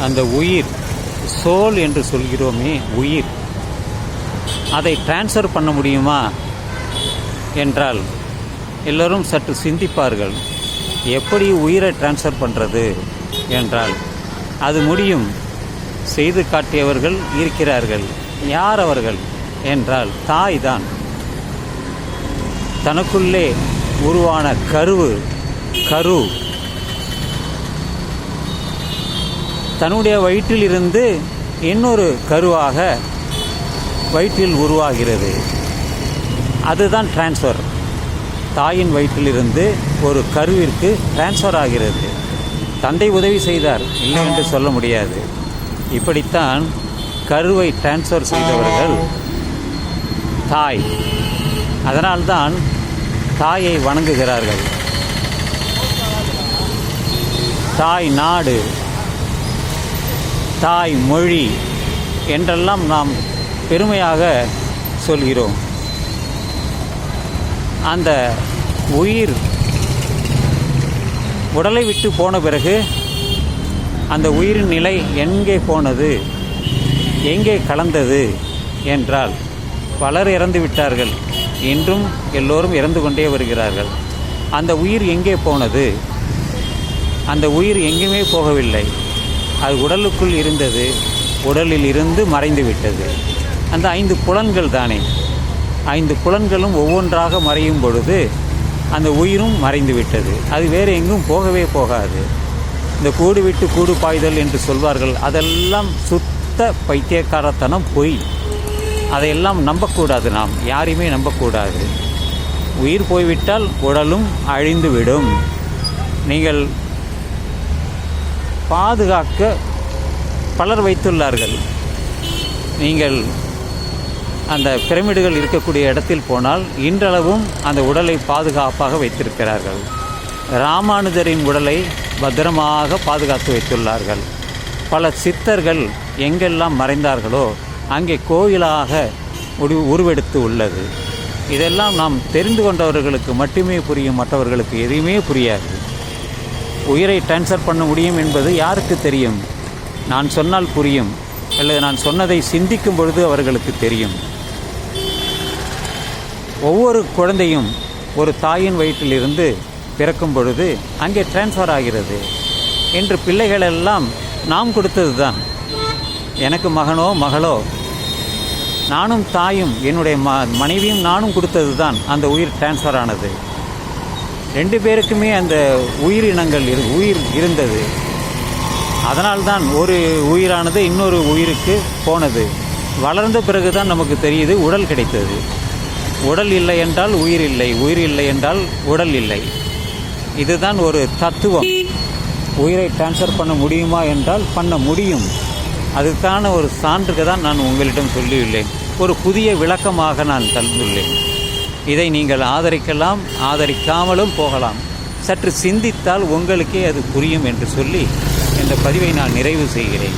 அந்த உயிர் சோல் என்று சொல்கிறோமே உயிர். அதை டிரான்ஸ்ஃபர் பண்ண முடியுமா என்றால் எல்லோரும் சற்று சிந்திப்பார்கள். எப்படி உயிரை டிரான்ஸ்ஃபர் பண்ணுறது என்றால் அது முடியும். செய்து காட்டியவர்கள் இருக்கிறார்கள். யார் அவர்கள் என்றால் தாய் தான். தனக்குள்ளே உருவான கருவு கரு. தன்னுடைய வயிற்றிலிருந்து இன்னொரு கருவாக வயிற்றில் உருவாகிறது. அதுதான் டிரான்ஸ்ஃபர் தாயின் வயிற்றிலிருந்து ஒரு கருவிற்கு டிரான்ஸ்ஃபர் ஆகிறது. தந்தை உதவி செய்தார். இல்லை என்று சொல்ல முடியாது. இப்படித்தான் கருவை டிரான்ஸ்ஃபர் செய்தவர்கள் தாய். அதனால்தான் தாயை வணங்குகிறார்கள். தாய் நாடு. தாய் மொழி என்றெல்லாம் நாம் பெருமையாக சொல்கிறோம். அந்த உயிர் உடலை விட்டு போன பிறகு அந்த உயிரின் நிலை எங்கே போனது எங்கே கலந்தது என்றால் பலர் இறந்து விட்டார்கள். இன்றும் எல்லோரும் இறந்து கொண்டே வருகிறார்கள். அந்த உயிர் எங்கே போனது அந்த உயிர் எங்குமே போகவில்லை. அது உடலுக்குள் இருந்தது. உடலில் இருந்து மறைந்து விட்டது. அந்த ஐந்து புலன்கள் தானே. ஐந்து புலன்களும் ஒவ்வொன்றாக மறையும் பொழுது அந்த உயிரும் மறைந்து விட்டது. அது வேறு எங்கும் போகவே போகாது. இந்த கூடு விட்டு கூடு பாய்தல் என்று சொல்வார்கள். அதெல்லாம் சுத்த பைத்தியக்காரத்தனம் பொய். அதையெல்லாம் நம்பக்கூடாது நாம். யாரையுமே நம்பக்கூடாது. உயிர் போய்விட்டால் உடலும் அழிந்துவிடும். நீங்கள் பாதுகாக்க பலர் வைத்துள்ளார்கள். நீங்கள் அந்த பிரமிடுகள் இருக்கக்கூடிய இடத்தில் போனால் இன்றளவும் அந்த உடலை பாதுகாப்பாக வைத்திருக்கிறார்கள். ராமானுஜரின் உடலை பத்திரமாக பாதுகாத்து வைத்துள்ளார்கள். பல சித்தர்கள் எங்கெல்லாம் மறைந்தார்களோ அங்கே கோயிலாக உரு உருவெடுத்து உள்ளது. இதெல்லாம் நாம் தெரிந்து கொண்டவர்களுக்கு மட்டுமே புரியும் மற்றவர்களுக்கு எதுவுமே புரியாது. உயிரை டிரான்ஸ்ஃபர் பண்ண முடியும் என்பது யாருக்கு தெரியும்? நான் சொன்னால் புரியும் அல்லது நான் சொன்னதை சிந்திக்கும் பொழுது அவர்களுக்கு தெரியும். ஒவ்வொரு குழந்தையும் ஒரு தாயின் வயிற்றிலிருந்து பிறக்கும் பொழுது அங்கே டிரான்ஸ்ஃபர் ஆகிறது என்று பிள்ளைகளெல்லாம் நாம் கொடுத்தது தான் எனக்கு மகனோ மகளோ நானும் தாயும் என்னுடைய ம மனைவியும் நானும் கொடுத்தது தான் அந்த உயிர் டிரான்ஸ்ஃபர் ஆனது. ரெண்டு பேருக்குமே அந்த உயிரினங்கள் இரு உயிர் இருந்தது. அதனால்தான் ஒரு உயிரானது இன்னொரு உயிருக்கு போனது. வளர்ந்த பிறகு தான் நமக்கு தெரியுது உடல் கிடைத்தது. உடல் இல்லை என்றால் உயிர் இல்லை உயிர் இல்லை என்றால் உடல் இல்லை. இதுதான் ஒரு தத்துவம். உயிரை டிரான்ஸ்ஃபர் பண்ண முடியுமா என்றால் பண்ண முடியும். அதுக்கான ஒரு சான்றுக்கு தான் நான் உங்களிடம் சொல்லியுள்ளேன். ஒரு புதிய விளக்கமாக நான் தந்துள்ளேன். இதை நீங்கள் ஆதரிக்கலாம் ஆதரிக்காமலும் போகலாம். சற்று சிந்தித்தால் உங்களுக்கே அது புரியும் என்று சொல்லி இந்த பதிவை நான் நிறைவு செய்கிறேன்.